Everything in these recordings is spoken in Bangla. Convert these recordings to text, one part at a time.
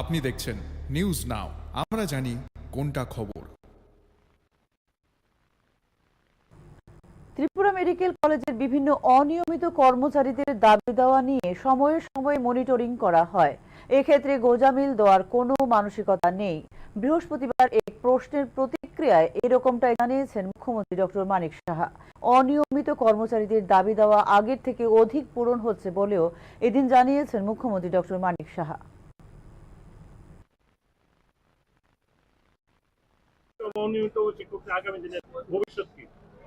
আপনি দেখছেন নিউজ নাও আমরা জানি কোনটা খবর। ত্রিপুরা মেডিকেল কলেজের বিভিন্ন অনিয়মিত কর্মচারীদের দাবি দেওয়া নিয়ে সময়ে সময়ে মনিটরিং করা হয়। এক্ষেত্রে গোজামিল দেওয়ার কোনো মানসিকতা নেই। বৃহস্পতিবার এক প্রশ্নের প্রতিক্রিয়ায় এরকমটাই জানিয়েছেন মুখ্যমন্ত্রী ডক্টর মানিক সাহা। অনিয়মিত কর্মচারীদের দাবি দেওয়া আগের থেকে অধিক পূরণ হচ্ছে বলেও এদিন জানিয়েছেন মুখ্যমন্ত্রী ডক্টর মানিক সাহা।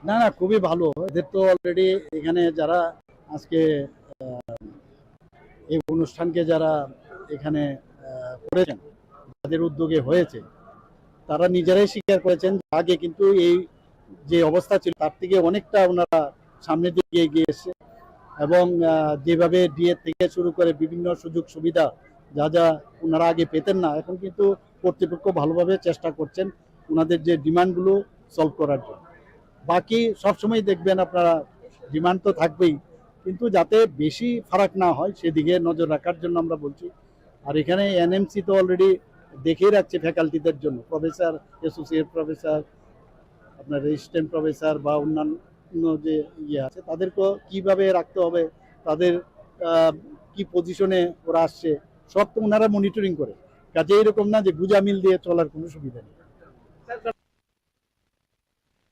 না না, খুবই ভালো। এদের তো অলরেডি এখানে যারা আজকে এই অনুষ্ঠানকে যারা এখানে করেছেন যাদের উদ্যোগে হয়েছে, তারা নিজেরাই স্বীকার করেছেন আগে কিন্তু এই যে অবস্থা ছিল, তার থেকে অনেকটা ওনারা সামনের দিকে এগিয়ে এসছে এবং যেভাবে ডিএ থেকে শুরু করে বিভিন্ন সুযোগ সুবিধা যা যা ওনারা আগে পেতেন না, এখন কিন্তু কর্তৃপক্ষ ভালোভাবে চেষ্টা করছেন ওনাদের যে ডিমান্ডগুলো সলভ করার জন্য। বাকি সবসময় দেখবেন আপনারা, ডিমান্ড তো থাকবেই, কিন্তু যাতে বেশি ফারাক না হয়, সেদিকে নজর রাখার জন্য আমরা বলছি। আর এখানে এনএমসি তো অলরেডি দেখেই রাখছে ফ্যাকাল্টিদের জন্য। প্রফেসর অ্যাসোসিয়েট প্রফেসর আপনার রেজিস্ট্যান্ট প্রফেসর বা অন্যান্য যে ইয়ে আছে, তাদেরকেও কীভাবে রাখতে হবে, তাদের কি পজিশনে ওরা আসছে, সব তো ওনারা মনিটরিং করে। কাজে এরকম না যে গুজামিল দিয়ে চলার কোনো সুবিধা নেই।